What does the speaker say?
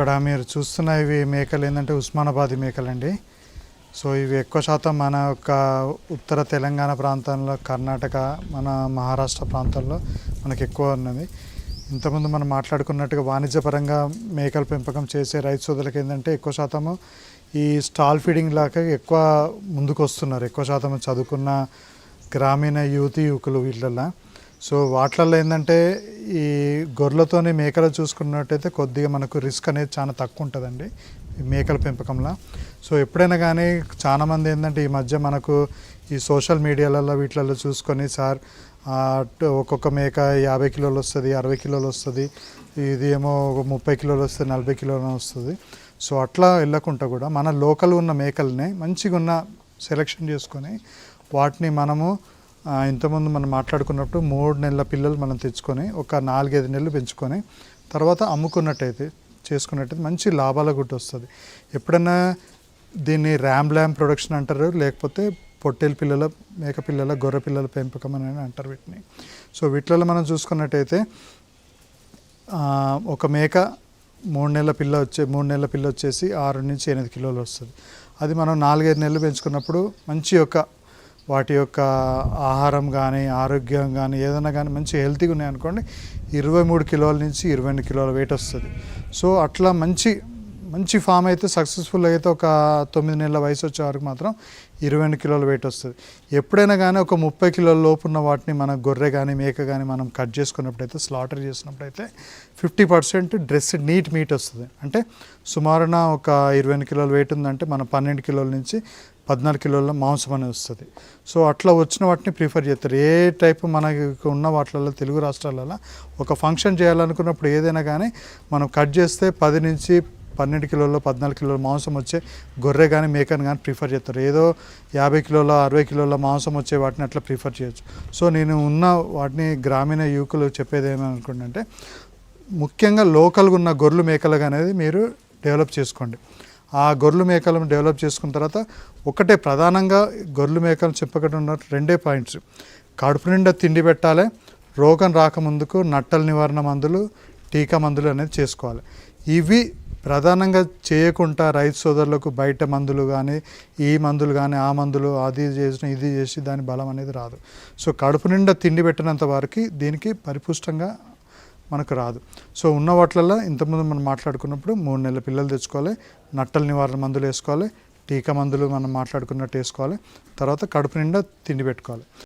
ఇక్కడ మీరు చూస్తున్న ఇవి మేకలు ఏంటంటే ఉస్మానాబాదీ మేకలండి. సో ఇవి ఎక్కువ శాతం మన యొక్క ఉత్తర తెలంగాణ ప్రాంతంలో కర్ణాటక మన మహారాష్ట్ర ప్రాంతాల్లో మనకి ఎక్కువ ఉన్నది ఇంతకుముందు మనం మాట్లాడుకున్నట్టుగా వాణిజ్యపరంగా మేకల పెంపకం చేసే రైతు సోదరులకు ఏంటంటే ఎక్కువ శాతము ఈ స్టాల్ ఫీడింగ్ లాగా ఎక్కువ ముందుకు వస్తున్నారు ఎక్కువ శాతం చదువుకున్న గ్రామీణ యువతి యువకులు వీళ్ళల్లో. సో వాటిల్లో ఏంటంటే ఈ గొర్రెలతోని మేకలు చూసుకున్నట్టయితే కొద్దిగా మనకు రిస్క్ అనేది చాలా తక్కువ ఉంటుందండి ఈ మేకల పెంపకంలో. సో ఎప్పుడైనా కానీ చాలామంది ఏంటంటే ఈ మధ్య మనకు ఈ సోషల్ మీడియాలలో వీటిలలో చూసుకొని సార్ ఒక్కొక్క మేక యాభై కిలోలు వస్తుంది అరవై కిలోలు వస్తుంది ఇది ఏమో ఒక ముప్పై కిలోలు వస్తుంది నలభై కిలోలు వస్తుంది. సో అట్లా వెళ్ళకుండా కూడా మన లోకల్ ఉన్న మేకల్ని మంచిగా ఉన్న సెలెక్షన్ చేసుకొని వాటిని మనము ఇంతకుముందు మనం మాట్లాడుకున్నప్పుడు మూడు నెలల పిల్లలు మనం తెచ్చుకొని ఒక నాలుగైదు నెలలు పెంచుకొని తర్వాత అమ్ముకున్నట్టయితే చేసుకున్నట్టయితే మంచి లాభాల గుడ్డ వస్తుంది. ఎప్పుడైనా దీన్ని ర్యామ్ ల్యామ్ ప్రొడక్షన్ అంటారు లేకపోతే పొట్టేలు పిల్లల మేక పిల్లల గొర్రె పిల్లల పెంపకం అని అంటారు వీటిని. సో వీటిలో మనం చూసుకున్నట్టయితే ఒక మేక మూడు నెలల పిల్ల వచ్చే మూడు నెలల పిల్ల వచ్చేసి ఆరు నుంచి ఎనిమిది కిలోలు వస్తుంది. అది మనం నాలుగైదు నెలలు పెంచుకున్నప్పుడు మంచి ఒక వాటి యొక్క ఆహారం కానీ ఆరోగ్యం కానీ ఏదైనా కానీ మంచి హెల్తీగా ఉన్నాయనుకోండి ఇరవై మూడు కిలోల నుంచి ఇరవై రెండు కిలోల వెయిట్ వస్తుంది. సో అట్లా మంచి మంచి ఫామ్ అయితే సక్సెస్ఫుల్ అయితే ఒక తొమ్మిది నెలల వయసు వచ్చే వరకు మాత్రం ఇరవై రెండు కిలోల వెయిట్ వస్తుంది. ఎప్పుడైనా కానీ ఒక ముప్పై కిలోల లోపు ఉన్న వాటిని మన గొర్రె కానీ మేక కానీ మనం కట్ చేసుకున్నప్పుడైతే slaughter చేసినప్పుడైతే fifty percent dress neat meat వస్తుంది. అంటే సుమారున ఒక ఇరవై ఎనిమిది కిలోల వెయిట్ ఉందంటే మన పన్నెండు కిలోల నుంచి పద్నాలుగు కిలోల మాంసం అనేది వస్తుంది. సో అట్లా వచ్చిన వాటిని ప్రిఫర్ చేస్తారు. ఏ టైపు మనకి ఉన్న వాటిలలో తెలుగు రాష్ట్రాలలో ఒక ఫంక్షన్ చేయాలనుకున్నప్పుడు ఏదైనా కానీ మనం కట్ చేస్తే పది నుంచి పన్నెండు కిలోలు పద్నాలుగు కిలోల మాంసం వచ్చే గొర్రె కానీ మేకను కానీ ప్రిఫర్ చేస్తారు. ఏదో యాభై కిలోల అరవై కిలోల మాంసం వచ్చే వాటిని అట్లా ప్రిఫర్ చేయొచ్చు. సో నేను ఉన్న వాటిని గ్రామీణ యువకులు చెప్పేది ఏమనుకుంటే ముఖ్యంగా లోకల్గా ఉన్న గొర్రెలు మేకలు అనేది మీరు డెవలప్ చేసుకోండి. ఆ గొర్రెలు మేకలను డెవలప్ చేసుకున్న తర్వాత ఒకటే ప్రధానంగా గొర్రెలు మేకలు చెప్పకుండా ఉన్న రెండే పాయింట్స్. కడుపు నిండా తిండి పెట్టాలి రోగం రాకముందుకు నట్టల నివారణ మందులు టీకా మందులు అనేది చేసుకోవాలి. ఇవి ప్రధానంగా చేయకుండా రైతు సోదరులకు బయట మందులు కానీ ఈ మందులు కానీ ఆ మందులు అది చేసిన ఇది చేసి దాని బలం అనేది రాదు. సో కడుపు నిండా తిండి పెట్టినంత వారికి దీనికి పరిపుష్టంగా మనకు రాదు. సో ఉన్న వాటిలలో ఇంతకుముందు మనం మాట్లాడుకున్నప్పుడు మూడు నెలల పిల్లలు తెచ్చుకోవాలి నట్టల నివారణ మందులు వేసుకోవాలి టీకా మందులు మనం మాట్లాడుకున్నట్టు వేసుకోవాలి తర్వాత కడుపు నిండా తిండి పెట్టుకోవాలి.